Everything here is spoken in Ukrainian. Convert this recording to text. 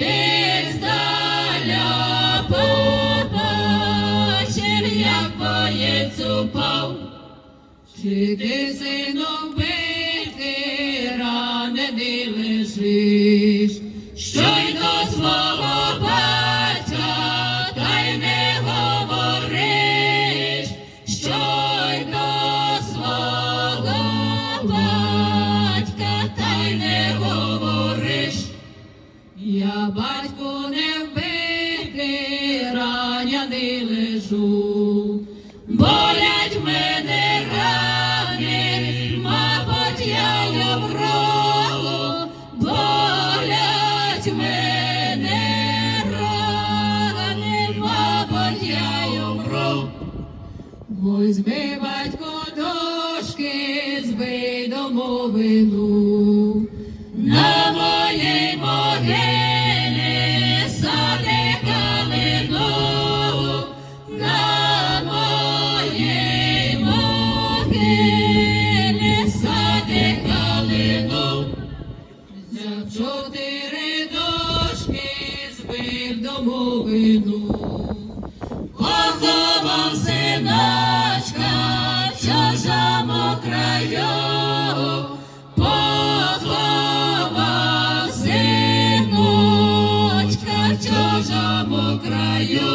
десь здаля побачив, як боєць упав. Чи ти сином бити ранений лежиш, що й до свого батька, та й не говориш, що й до свого батька, та й не говориш. Батьку не вбити, раняний лежу, болять мене рани, мабуть, я обролу, болять мене рани, мабуть, я обролу. Возьми, батько, дошки, збий домовину. Взяв чотири дошки, збив домовину. Поховав синочка в чужому краю, поховав синочка в чужому краю.